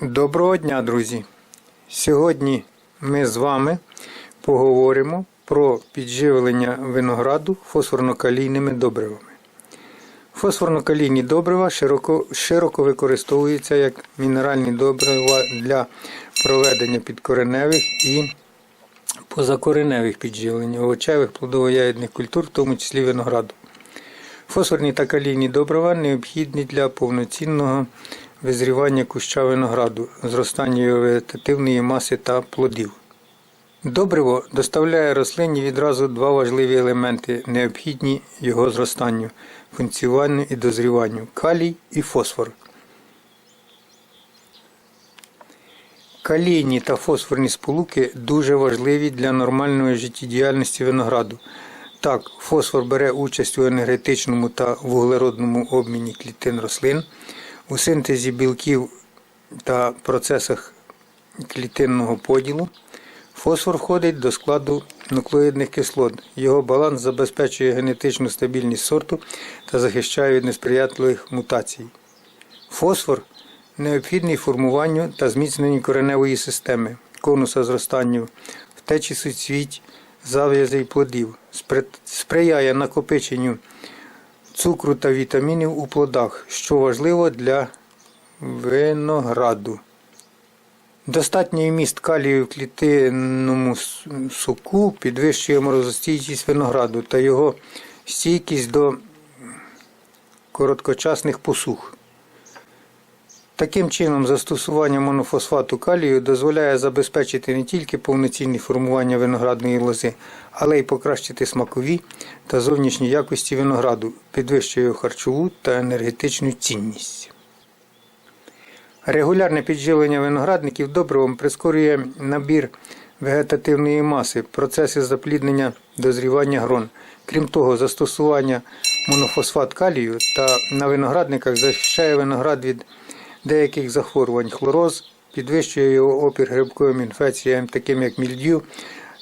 Доброго дня, друзі! Сьогодні ми з вами поговоримо про підживлення винограду фосфорно-калійними добривами. Фосфорно-калійні добрива широко, широко використовуються як мінеральні добрива для проведення підкореневих і позакореневих підживлень овочевих плодово-ягідних культур, в тому числі винограду. Фосфорні та калійні добрива необхідні для повноцінного визрівання куща винограду, зростання його вегетативної маси та плодів. Добриво доставляє рослині відразу два важливі елементи, необхідні його зростанню, функціонуванню і дозріванню калій і фосфор. Калійні та фосфорні сполуки дуже важливі для нормальної життєдіяльності винограду. Так, фосфор бере участь у енергетичному та вуглеродному обміні клітин рослин, у синтезі білків та процесах клітинного поділу. Фосфор входить до складу нуклеїдних кислот. Його баланс забезпечує генетичну стабільність сорту та захищає від несприятливих мутацій. Фосфор необхідний формуванню та зміцненню кореневої системи, конуса зростання, втечі суцвіть, зав'язей плодів, сприяє накопиченню цукру та вітамінів у плодах, що важливо для винограду. Достатній міст калію в клітинному суку підвищує морозостійкість винограду та його стійкість до короткочасних посух. Таким чином, застосування монофосфату калію дозволяє забезпечити не тільки повноцінне формування виноградної лози, але й покращити смакові та зовнішні якості винограду, підвищує харчову та енергетичну цінність. Регулярне підживлення виноградників добривом прискорює набір вегетативної маси, процеси запліднення дозрівання грон. Крім того, застосування монофосфат калію та на виноградниках захищає виноград від деяких захворювань. Хлороз підвищує його опір грибковим інфекціям, таким як мільдю,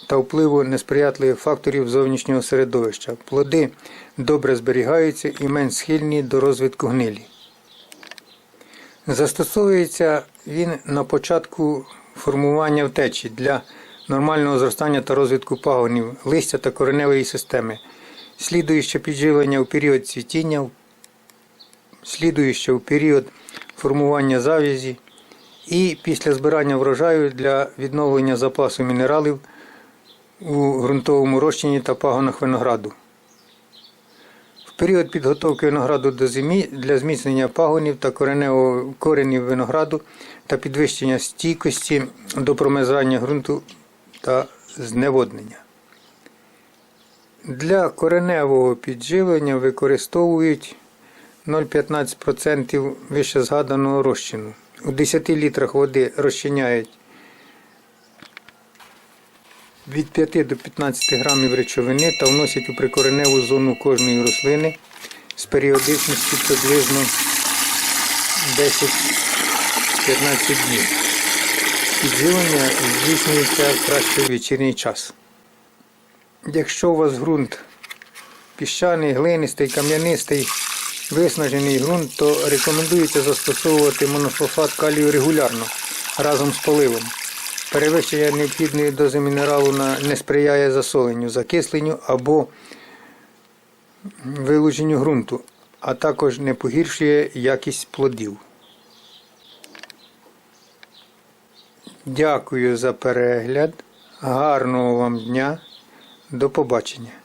та впливу несприятливих факторів зовнішнього середовища. Плоди добре зберігаються і менш схильні до розвитку гнилі. Застосовується він на початку формування втечі для нормального зростання та розвитку пагонів, листя та кореневої системи, слідуюче підживлення у період цвітіння, слідуюче у період формування зав'язі і після збирання врожаю для відновлення запасу мінералів у ґрунтовому розчині та пагонах винограду. В період підготовки винограду до зимі для зміцнення пагонів та коренів винограду та підвищення стійкості до промерзання ґрунту та зневоднення. Для кореневого підживлення використовують 0,15% вище згаданого розчину. У 10 літрах води розчиняють від 5 до 15 грамів речовини та вносять у прикореневу зону кожної рослини з періодичністю приблизно 10-15 днів. Підживлення здійснюється в вечірній час. Якщо у вас ґрунт піщаний, глинистий, кам'янистий, виснажений ґрунт, то рекомендується застосовувати монофосфат калію регулярно разом з поливом. Перевищення необхідної дози мінералу не сприяє засоленню, закисленню або вилученню ґрунту, а також не погіршує якість плодів. Дякую за перегляд. Гарного вам дня. До побачення.